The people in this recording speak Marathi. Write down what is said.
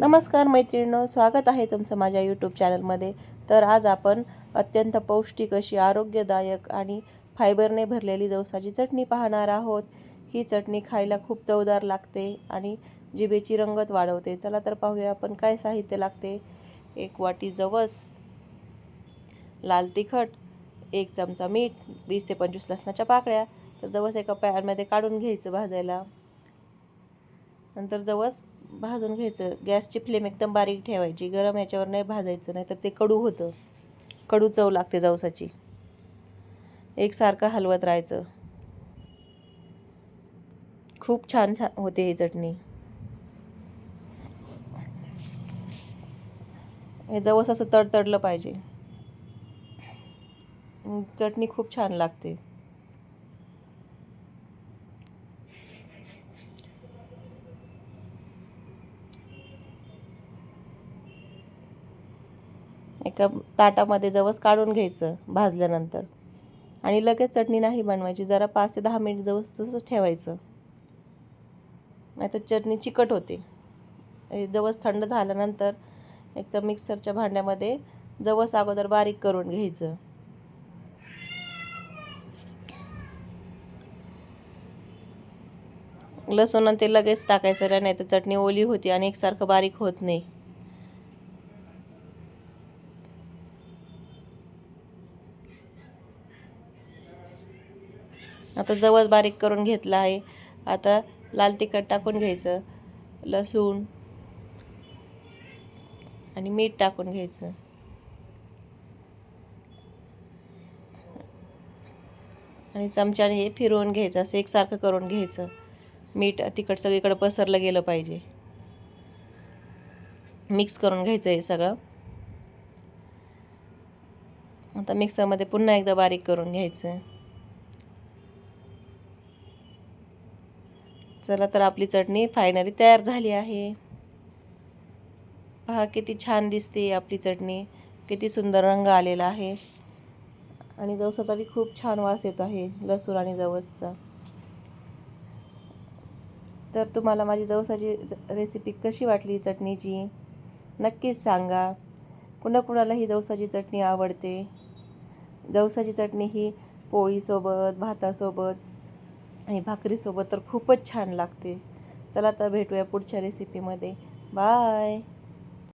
नमस्कार मैत्रिणींनो स्वागत आहे तुमचं माझ्या यूट्यूब चॅनलमध्ये तर आज आपण अत्यंत पौष्टिक अशी आरोग्यदायक आणि फायबरने भरलेली जवसाची चटणी पाहणार आहोत. ही चटणी खायला खूप चवदार लागते आणि जिभेची रंगत वाढवते. चला तर पाहूया आपण काय साहित्य लागते. एक वाटी जवस लाल तिखट एक चमचा मीठ वीस ते पंचवीस लसणाच्या पाकळ्या. तर जवस एका पॅनमध्ये काढून घ्यायचं भाजायला. नंतर जवस भाजून घ्यायचं. गॅसची फ्लेम एकदम बारीक ठेवायची. गरम याच्यावर नाही भाजायचं नाही तर ते कडू होतं. कडू चव लागते जवसाची. एकसारखं हलवत राहायचं. खूप छान छान होते ही चटणी. हे जवस असं तडतडलं पाहिजे. चटणी खूप छान लागते. एका ताटामध्ये जवस काढून घ्यायचं भाजल्यानंतर. आणि लगेच चटणी नाही बनवायची जरा पाच ते दहा मिनिट जवस तसंच ठेवायचं. नाही तर चटणी चिकट होते. जवस थंड झाल्यानंतर एक तर मिक्सरच्या भांड्यामध्ये जवस अगोदर बारीक करून घ्यायचं. लसूण ते लगेच टाकायचं नाही तर चटणी ओली होती आणि एकसारखं बारीक होत नाही. आता जवळ बारीक करून घेतला आहे. आता लाल तिखट टाकून घ्यायचं लसूण आणि मीठ टाकून घ्यायचं. आणि चमच्याने हे फिरवून घ्यायचं असं एकसारखं करून घ्यायचं. मीठ तिखट सगळीकडे पसरलं गेलं पाहिजे. मिक्स करून घ्यायचं हे सगळं. आता मिक्सरमध्ये पुन्हा एकदा बारीक करून घ्यायचं. चला तर आपली चटणी फायनली तयार झाली आहे. पहा किती छान दिसते आपली चटणी. किती सुंदर रंग आलेला आहे. आणि जवसाचा बी खूप छान वास येतो आहे लसूण आणि जवसचा. तर तुम्हाला माझी जवसाची रेसिपी कशी वाटली चटणीची? नक्कीच सांगा. कुणाकुणाला ही जवसाची चटणी आवडते? जवसाची चटणी ही पोळीसोबत भातासोबत आणि भाकरीसोबत तर खूपच छान लागते. चला तर भेटूया पुढच्या रेसिपीमध्ये बाय